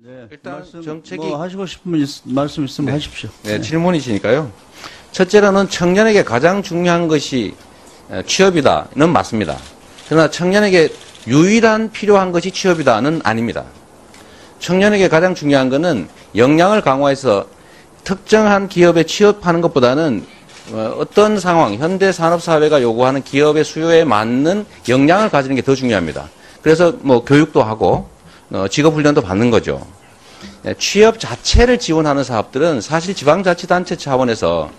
네, 일단 말씀, 정책이- 뭐 하시고 싶은 말씀 있으면 네. 하십시오. 네, 질문이시니까요. 첫째로는 청년에게 가장 중요한 것이 어, 취업이다는 맞습니다. 그러나 청년에게 유일한 필요한 것이 취업이다는 아닙니다. 청년에게 가장 중요한 것은 역량을 강화해서 특정한 기업에 취업하는 것보다는 어, 어떤 상황, 현대 산업 사회가 요구하는 기업의 수요에 맞는 역량을 가지는 게 더 중요합니다. 그래서 뭐 교육도 하고 어, 직업 훈련도 받는 거죠. 예, 취업 자체를 지원하는 사업들은 사실 지방자치단체 차원에서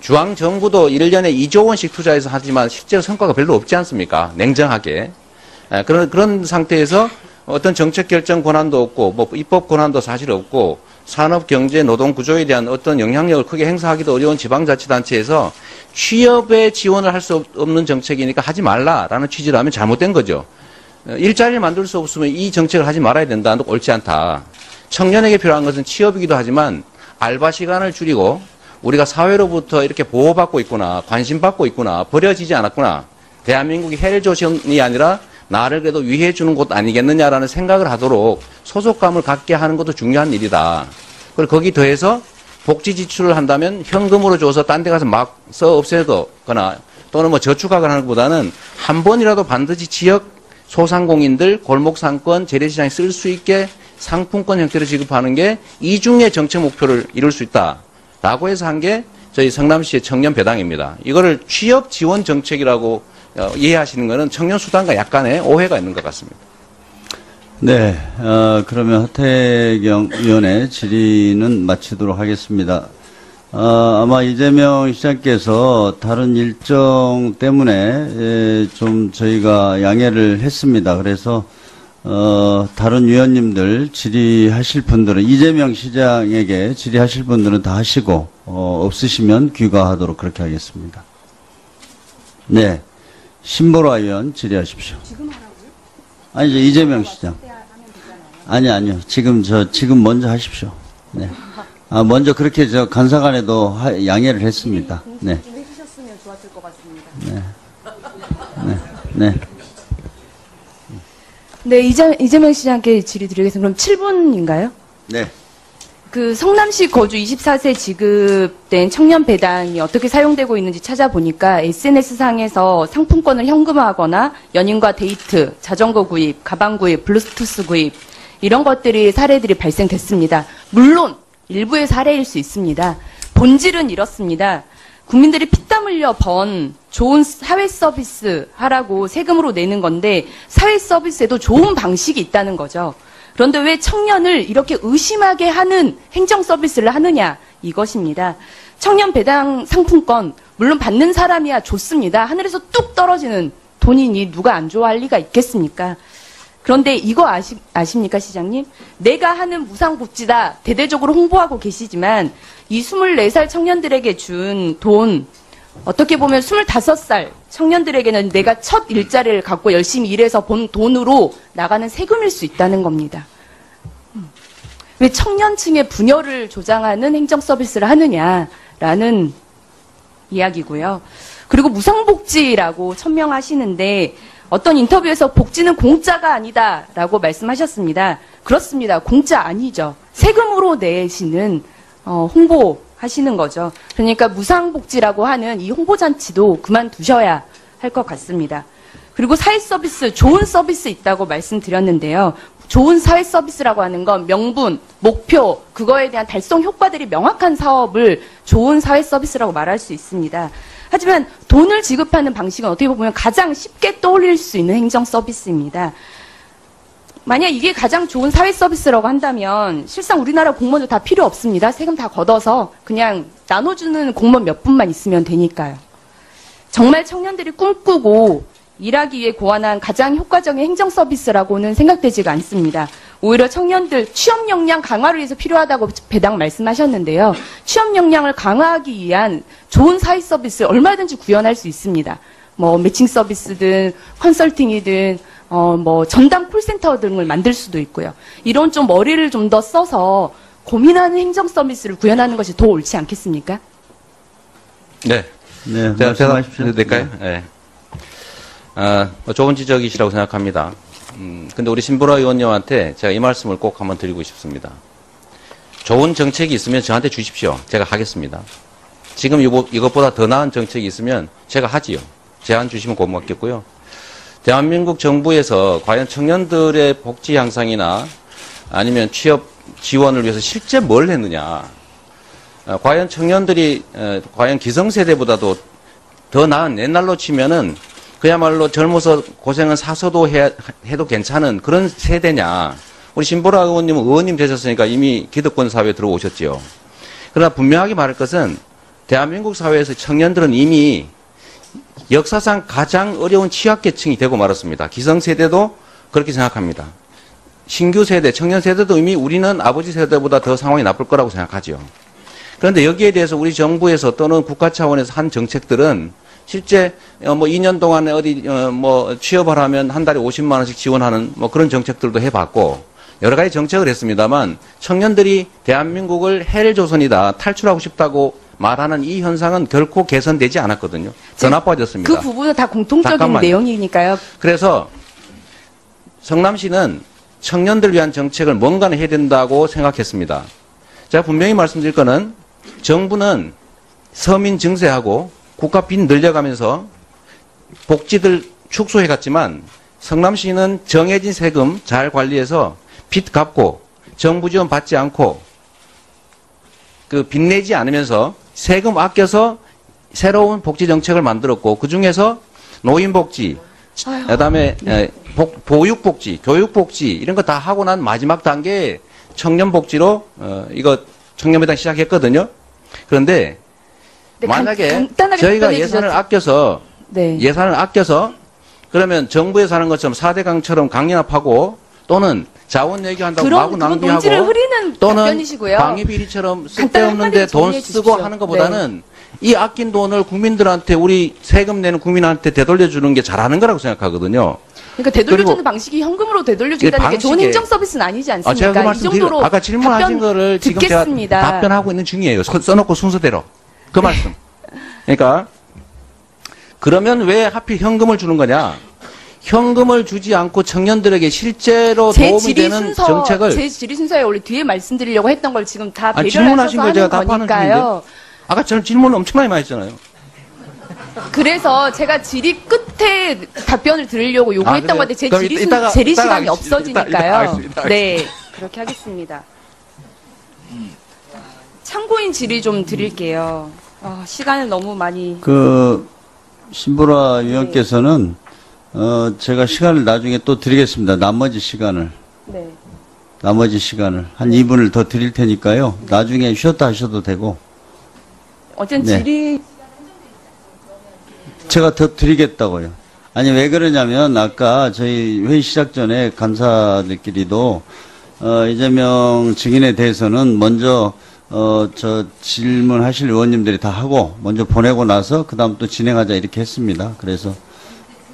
중앙정부도 1년에 2조 원씩 투자해서 하지만 실제로 성과가 별로 없지 않습니까? 냉정하게. 예, 그런, 그런 상태에서 어떤 정책 결정 권한도 없고, 뭐 입법 권한도 사실 없고, 산업, 경제, 노동 구조에 대한 어떤 영향력을 크게 행사하기도 어려운 지방자치단체에서 취업에 지원을 할 수 없는 정책이니까 하지 말라라는 취지로 하면 잘못된 거죠. 어, 일자리를 만들 수 없으면 이 정책을 하지 말아야 된다는 건 옳지 않다. 청년에게 필요한 것은 취업이기도 하지만 알바 시간을 줄이고 우리가 사회로부터 이렇게 보호받고 있구나, 관심받고 있구나, 버려지지 않았구나. 대한민국이 헬조선이 아니라 나를 그래도 위해주는 곳 아니겠느냐라는 생각을 하도록 소속감을 갖게 하는 것도 중요한 일이다. 그리고 거기 더해서 복지 지출을 한다면 현금으로 줘서 딴 데 가서 막 써 없애거나 또는 뭐 저축하거나 하는 것보다는 한 번이라도 반드시 지역 소상공인들 골목상권 재래시장에 쓸 수 있게 상품권 형태로 지급하는 게 이중의 정책 목표를 이룰 수 있다라고 해서 한 게 저희 성남시의 청년 배당입니다. 이거를 취업 지원 정책이라고 어, 이해하시는 것은 청년 수단과 약간의 오해가 있는 것 같습니다. 네, 어, 그러면 하태경 의원의 질의는 마치도록 하겠습니다. 어, 아마 이재명 시장께서 다른 일정 때문에 에, 좀 저희가 양해를 했습니다. 그래서 어, 다른 위원님들 질의하실 분들은 이재명 시장에게 질의하실 분들은 다 하시고 어, 없으시면 귀가하도록 그렇게 하겠습니다. 네, 신보라 의원 질의하십시오. 아니 저 이재명 시장. 아니 아니요. 지금 저 지금 먼저 하십시오. 네. 아 먼저 그렇게 저 간사간에도 하- 양해를 했습니다. 네. 좀 해주셨으면 좋았을 것 같습니다. 네. 네, 이재, 이재명 시장께 질의 드리겠습니다. 그럼 7분인가요? 네. 그 성남시 거주 24세 지급된 청년 배당이 어떻게 사용되고 있는지 찾아보니까 SNS상에서 상품권을 현금화하거나 연인과 데이트, 자전거 구입, 가방 구입, 블루투스 구입 이런 것들이 사례들이 발생됐습니다. 물론 일부의 사례일 수 있습니다. 본질은 이렇습니다. 국민들이 피땀 흘려 번 좋은 사회 서비스 하라고 세금으로 내는 건데 사회 서비스에도 좋은 방식이 있다는 거죠. 그런데 왜 청년을 이렇게 의심하게 하는 행정 서비스를 하느냐 이것입니다. 청년 배당 상품권 물론 받는 사람이야 좋습니다. 하늘에서 뚝 떨어지는 돈이니 누가 안 좋아할 리가 있겠습니까? 그런데 이거 아시, 아십니까, 시장님? 내가 하는 무상복지다 대대적으로 홍보하고 계시지만 이 24살 청년들에게 준 돈, 어떻게 보면 25살 청년들에게는 내가 첫 일자리를 갖고 열심히 일해서 본 돈으로 나가는 세금일 수 있다는 겁니다. 음. 왜 청년층의 분열을 조장하는 행정 서비스를 하느냐라는 이야기고요. 그리고 무상복지라고 천명하시는데 어떤 인터뷰에서 복지는 공짜가 아니다라고 말씀하셨습니다. 그렇습니다. 공짜 아니죠. 세금으로 내시는 어, 홍보 하시는 거죠. 그러니까 무상복지라고 하는 이 홍보잔치도 그만두셔야 할 것 같습니다. 그리고 사회 서비스, 좋은 서비스 있다고 말씀드렸는데요. 좋은 사회 서비스라고 하는 건 명분, 목표, 그거에 대한 달성 효과들이 명확한 사업을 좋은 사회 서비스라고 말할 수 있습니다. 하지만 돈을 지급하는 방식은 어떻게 보면 가장 쉽게 떠올릴 수 있는 행정 서비스입니다. 만약 이게 가장 좋은 사회 서비스라고 한다면 실상 우리나라 공무원들 다 필요 없습니다. 세금 다 걷어서 그냥 나눠주는 공무원 몇 분만 있으면 되니까요. 정말 청년들이 꿈꾸고 일하기 위해 고안한 가장 효과적인 행정 서비스라고는 생각되지가 않습니다. 오히려 청년들 취업 역량 강화를 위해서 필요하다고 배당 말씀하셨는데요. 취업 역량을 강화하기 위한 좋은 사회 서비스 얼마든지 구현할 수 있습니다. 뭐 매칭 서비스든 컨설팅이든 어 뭐 전담 콜센터 등을 만들 수도 있고요. 이런 좀 머리를 좀 더 써서 고민하는 행정 서비스를 구현하는 것이 더 옳지 않겠습니까? 네. 네. 제가 말씀하십시오. 될까요? 네. 아, 뭐 좋은 지적이시라고 생각합니다. 음, 근데 우리 신보라 의원님한테 제가 이 말씀을 꼭 한번 드리고 싶습니다. 좋은 정책이 있으면 저한테 주십시오. 제가 하겠습니다. 지금 이것보다 더 나은 정책이 있으면 제가 하지요. 제안 주시면 고맙겠고요. 대한민국 정부에서 과연 청년들의 복지 향상이나 아니면 취업 지원을 위해서 실제 뭘 했느냐. 어, 과연 청년들이 어, 과연 기성세대보다도 더 나은 옛날로 치면은 그야말로 젊어서 고생은 사서도 해, 해도 괜찮은 그런 세대냐. 우리 신보라 의원님은 의원님 되셨으니까 이미 기득권 사회에 들어오셨지요. 그러나 분명하게 말할 것은 대한민국 사회에서 청년들은 이미 역사상 가장 어려운 취약계층이 되고 말았습니다. 기성세대도 그렇게 생각합니다. 신규 세대, 청년 세대도 이미 우리는 아버지 세대보다 더 상황이 나쁠 거라고 생각하죠. 그런데 여기에 대해서 우리 정부에서 또는 국가 차원에서 한 정책들은 실제 어, 뭐 2년 동안에 어디 어, 뭐 취업을 하면 한 달에 50만 원씩 지원하는 뭐 그런 정책들도 해봤고 여러 가지 정책을 했습니다만 청년들이 대한민국을 헬조선이다 탈출하고 싶다고 말하는 이 현상은 결코 개선되지 않았거든요. 더 지금 나빠졌습니다. 그 부분은 다 공통적인 잠깐만요. 내용이니까요. 그래서 성남시는 청년들을 위한 정책을 뭔가는 해야 된다고 생각했습니다. 제가 분명히 말씀드릴 거는 정부는 서민 증세하고 국가 빚 늘려가면서 복지들 축소해 갔지만 성남시는 정해진 세금 잘 관리해서 빚 갚고 정부 지원 받지 않고 그 빚 내지 않으면서 세금 아껴서 새로운 복지 정책을 만들었고 그 중에서 노인 복지, 아유, 그다음에 에, 복- 보육 복지, 교육 복지 이런 거 다 하고 난 마지막 단계 청년 복지로 어, 이거 청년배당 시작했거든요. 그런데 네, 간- 만약에 간단하게 저희가 답변해 예산을 주셨- 아껴서 네. 예산을 아껴서 그러면 정부에서 하는 것처럼 4대강처럼 강연합하고 또는 자원 얘기한다고 그런 마구 그건 논지를 낭비하고 흐리는 또는 답변이시고요. 방위비리처럼 쓸데없는데 돈 정리해 쓰고 주십시오. 네. 하는 것보다는 이 아낀 돈을 국민들한테 우리 세금 내는 국민한테 되돌려주는 게 잘하는 거라고 생각하거든요. 그러니까 되돌려주는 그리고- 방식이 현금으로 되돌려준다는 게 좋은 방식에- 행정 서비스는 아니지 아, 않습니까? 제가 그이 말씀 드리 정도로 아까 질문하신 답변 거를 지금 듣겠습니다. 제가 답변하고 있는 중이에요. 써- 써놓고 순서대로. 그 말씀. 그러니까 그러면 왜 하필 현금을 주는 거냐? 현금을 주지 않고 청년들에게 실제로 제 도움이 되는 순서, 정책을 제 질의 순서에 원래 뒤에 말씀드리려고 했던 걸 지금 다 아니, 질문하신 걸 제가 하는 답하는 거니까요. 아까 저는 질문을 엄청나게 많이 했잖아요. 그래서 제가 질의 끝에 답변을 드리려고 요구했던 그래요? 건데 제 질의, 이따- 순, 이따가- 질의 시간이 하겠습니다. 없어지니까요. 이따- 이따 하겠습니다. 네, 그렇게 하겠습니다. 참고인 질의 좀 드릴게요. 아, 시간을 너무 많이 그 신보라 위원께서는 어 제가 시간을 나중에 또 드리겠습니다. 나머지 시간을 네. 나머지 시간을 한 2분을 더 드릴 테니까요. 나중에 쉬었다 하셔도 되고 어쨌든 네. 질의 제가 더 드리겠다고요. 아니 왜 그러냐면 아까 저희 회의 시작 전에 간사들끼리도 어, 이재명 증인에 대해서는 먼저 어, 저 질문하실 의원님들이 다 하고 먼저 보내고 나서 그 다음 또 진행하자 이렇게 했습니다. 그래서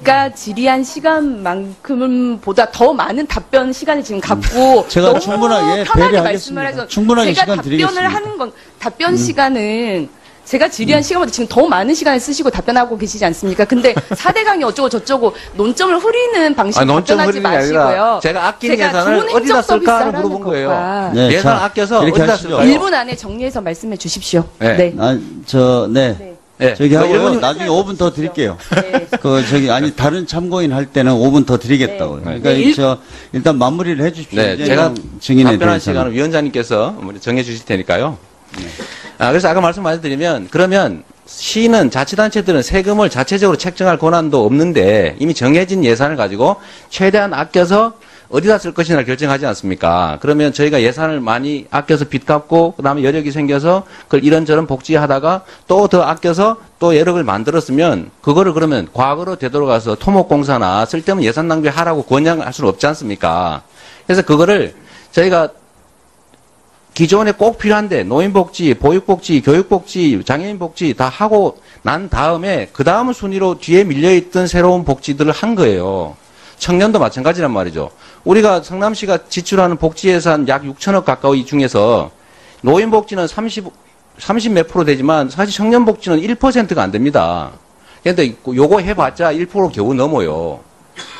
가 질의한 시간만큼은 보다 더 많은 답변 시간을 지금 갖고 음. 제가 너무 충분하게 편하게 배려하겠습니다. 말씀을 해서 충분하게 제가 시간 답변을 드리겠습니다. 음. 하는 건 답변 시간은 제가 질의한 시간보다 지금 더 많은 시간을 쓰시고 답변하고 계시지 않습니까? 근데 4대 강이 어쩌고 저쩌고 논점을 흐리는 방식으로 아니, 논점 답변하지 마시고요. 제가 아낀 제가 예산을 좋은 어디다 행정 서비스 쓸까를 하라는 물어본 거예요. 것과 네, 예산 자, 아껴서 이렇게 어디다 하시죠. 쓸까요? 1분 안에 정리해서 말씀해 주십시오. 네. 네. 아, 저 네. 네. 네. 저기 그 하고 일본이- 나중에 5분 더 드릴게요. 네. 그 저기 아니 다른 참고인 할 때는 5분 더 드리겠다고요. 네. 그러니까 네, 일- 저 일단 마무리를 해주십시오. 네, 제가 증인에 답변할 대해서는. 시간을 위원장님께서 정해 주실 테니까요. 아, 그래서 아까 말씀 많이 드리면 그러면 시는 자치단체들은 세금을 자체적으로 책정할 권한도 없는데 이미 정해진 예산을 가지고 최대한 아껴서 어디다 쓸 것이냐 결정하지 않습니까? 그러면 저희가 예산을 많이 아껴서 빚 갚고 그다음에 여력이 생겨서 그걸 이런저런 복지하다가 또 더 아껴서 또 여력을 만들었으면 그거를 그러면 과거로 되돌아가서 토목공사나 쓸데없는 예산 낭비하라고 권장할 수는 없지 않습니까? 그래서 그거를 저희가 기존에 꼭 필요한데 노인복지, 보육복지, 교육복지, 장애인복지 다 하고 난 다음에 그 다음 순위로 뒤에 밀려있던 새로운 복지들을 한 거예요. 청년도 마찬가지란 말이죠. 우리가 성남시가 지출하는 복지 예산 약 6천억 가까이 중에서 노인복지는 30, 30 몇 프로 되지만 사실 청년복지는 1%가 안 됩니다. 그런데 요거 해봤자 1% 겨우 넘어요.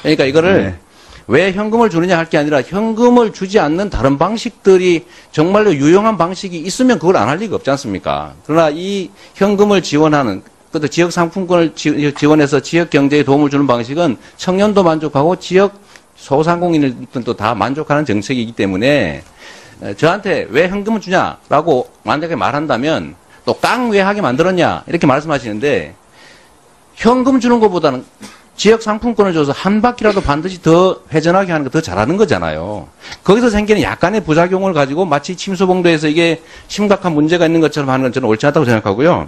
그러니까 이거를 네. 왜 현금을 주느냐 할 게 아니라 현금을 주지 않는 다른 방식들이 정말로 유용한 방식이 있으면 그걸 안 할 리가 없지 않습니까? 그러나 이 현금을 지원하는 그것도 지역 상품권을 지- 지원해서 지역 경제에 도움을 주는 방식은 청년도 만족하고 지역 소상공인들도 다 만족하는 정책이기 때문에 에, 저한테 왜 현금을 주냐라고 만약에 말한다면 또 깡 왜 하게 만들었냐 이렇게 말씀하시는데 현금 주는 것보다는 지역 상품권을 줘서 한 바퀴라도 반드시 더 회전하게 하는 거 더 잘하는 거잖아요. 거기서 생기는 약간의 부작용을 가지고 마치 침수봉도에서 이게 심각한 문제가 있는 것처럼 하는 건 저는 옳지 않다고 생각하고요.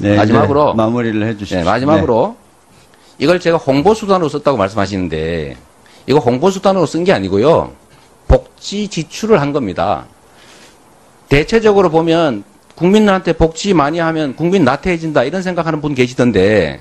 네, 마지막으로. 마무리를 해주시죠. 네, 마지막으로 이걸 제가 홍보 수단으로 썼다고 말씀하시는데 이거 홍보 수단으로 쓴 게 아니고요. 복지 지출을 한 겁니다. 대체적으로 보면 국민들한테 복지 많이 하면 국민 나태해진다 이런 생각하는 분 계시던데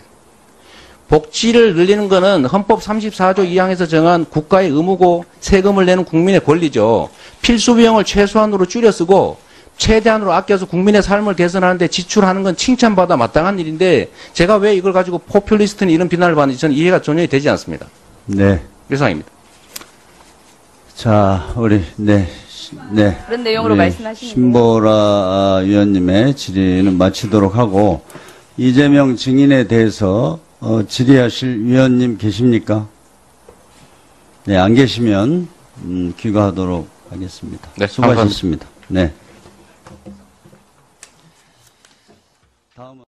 복지를 늘리는 거는 헌법 34조 2항에서 정한 국가의 의무고 세금을 내는 국민의 권리죠. 필수 비용을 최소한으로 줄여 쓰고 최대한으로 아껴서 국민의 삶을 개선하는데 지출하는 건 칭찬받아 마땅한 일인데 제가 왜 이걸 가지고 포퓰리스트는 이런 비난을 받는지 저는 이해가 전혀 되지 않습니다. 네. 이상입니다. 자, 우리, 네. 시- 네. 그런 내용으로 말씀하시는 신보라 위원님의 질의는 마치도록 하고, 이재명 증인에 대해서, 어, 질의하실 위원님 계십니까? 네, 안 계시면, 음, 귀가하도록 하겠습니다. 네, 수고하셨습니다. 네.